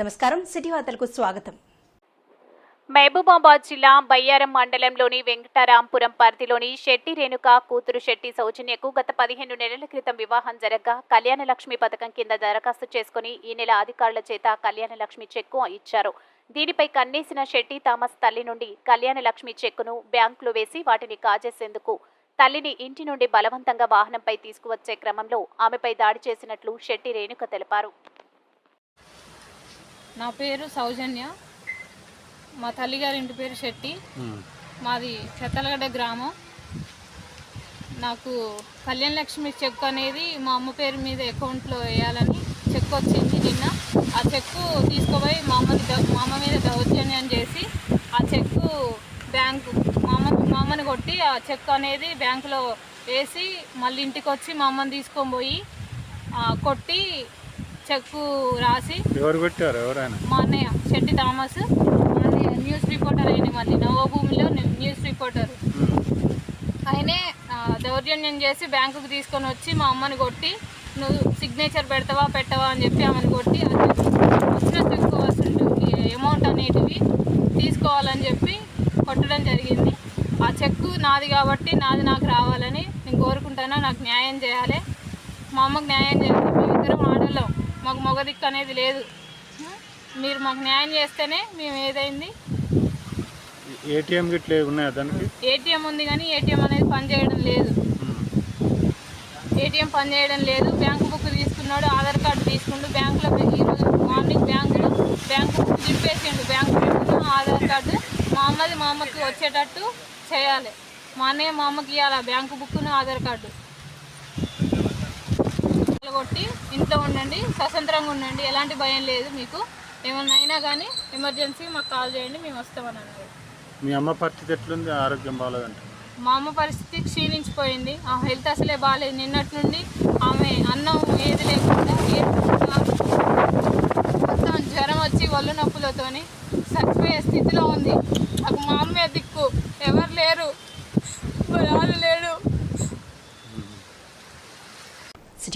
నమస్కారం. సిటీ వార్తలకు స్వాగతం. మహబూబాబాద్ జిల్లా బయ్యారం మండలంలోని వెంకటరాంపురం పరిధిలోని శెట్టి రేణుక కూతురు శెట్టి సౌజన్యకు గత పదిహేను నెలల క్రితం వివాహం జరగ్గా కళ్యాణ లక్ష్మి పథకం కింద దరఖాస్తు చేసుకుని ఈ నెల అధికారుల చేత కళ్యాణ లక్ష్మి చెక్కు ఇచ్చారు. దీనిపై కన్నేసిన శెట్టి థామస్ తల్లి నుండి కళ్యాణ లక్ష్మి చెక్కును బ్యాంకులో వేసి వాటిని కాజేసేందుకు తల్లిని ఇంటి నుండి బలవంతంగా వాహనంపై తీసుకువచ్చే క్రమంలో ఆమెపై దాడి చేసినట్లు శెట్టి రేణుక తెలిపారు. నా పేరు సౌజన్య. మా తల్లిగారి ఇంటి పేరు శెట్టి. మాది చెత్తలగడ్డ గ్రామం. నాకు కళ్యాణ లక్ష్మి చెక్ అనేది మా అమ్మ పేరు మీద అకౌంట్లో వేయాలని చెక్ వచ్చింది నిన్న. ఆ చెక్కు తీసుకుపోయి మా అమ్మకి ద- మా అమ్మ మీద దౌర్జన్యం చేసి ఆ చెక్కు బ్యాంకు మా అమ్మ మా అమ్మని కొట్టి ఆ చెక్ అనేది బ్యాంకులో వేసి మళ్ళీ ఇంటికి వచ్చి మా అమ్మని తీసుకొని పోయి కొట్టి చెక్కు రాసి ఎవరు కొట్టారు? ఎవరైనా? మా అన్నయ్య శెట్టి థామస్. అన్నయ్య న్యూస్ రిపోర్టర్ అయింది మళ్ళీ నవభూమిలో న్యూ- న్యూస్ రిపోర్టర్. ఆయనే దౌర్జన్యం చేసి బ్యాంకుకి తీసుకొని వచ్చి మా అమ్మని కొట్టి నువ్వు సిగ్నేచర్ పెడతావా పెట్టవా? అని చెప్పి ఆమెను కొట్టి వచ్చిన తీసుకోవాల్సిన అమౌంట్ అనేటివి తీసుకోవాలని చెప్పి కొట్టడం జరిగింది. ఆ చెక్కు నాది కాబట్టి నాది నాకు రావాలని నేను కోరుకుంటాను. నాకు న్యాయం చేయాలి. మా అమ్మకు న్యాయం చేయాలి. మేమిద్దరం ఆడలేం మాకు మగ దిక్కు అనేది లేదు. మీరు మాకు న్యాయం చేస్తేనే మేము ఏదైంది? ఏటీఎం గిట్ల ఉన్నాయా దానికి? ఏటీఎం ఉంది కానీ ఏటీఎం అనేది పనిచేయడం లేదు. ఏటీఎం పనిచేయడం లేదు. బ్యాంకు బుక్ తీసుకున్నాడు ఆధార్ కార్డు తీసుకుండు బ్యాంకులో ఈరోజు మార్నింగ్ బ్యాంకులో బ్యాంకు బుక్ చింపేసిండు బ్యాంకు ఆధార్ కార్డు మా అమ్మది మా అమ్మకి వచ్చేటట్టు చేయాలి. మా అన్నయ్య మా అమ్మకి ఇవ్వాలి బ్యాంకు బుక్ను ఆధార్ కార్డు? కొట్టి ఇంట్లో ఉండండి స్వతంత్రంగా ఉండండి ఎలాంటి భయం లేదు మీకు. ఏమన్నా అయినా కానీ ఎమర్జెన్సీ మాకు కాల్ చేయండి మేము వస్తామని అన్నారు. మీ అమ్మ పరిస్థితి ఎట్లుంది? ఆరోగ్యం బాగాలేదంట. మా అమ్మ పరిస్థితి క్షీణించిపోయింది. ఆ హెల్త్ అసలే బాగాలేదు. నిన్నటి నుండి ఆమె అన్నం ఏది లేకుండా మొత్తం జ్వరం వచ్చి ఒళ్ళు నొప్పులతోని చచ్చిపోయే స్థితిలో ఉంది. నాకు మా అమ్మే దిక్కు ఎవరు లేరు మా నాన్న లేడు సిటీ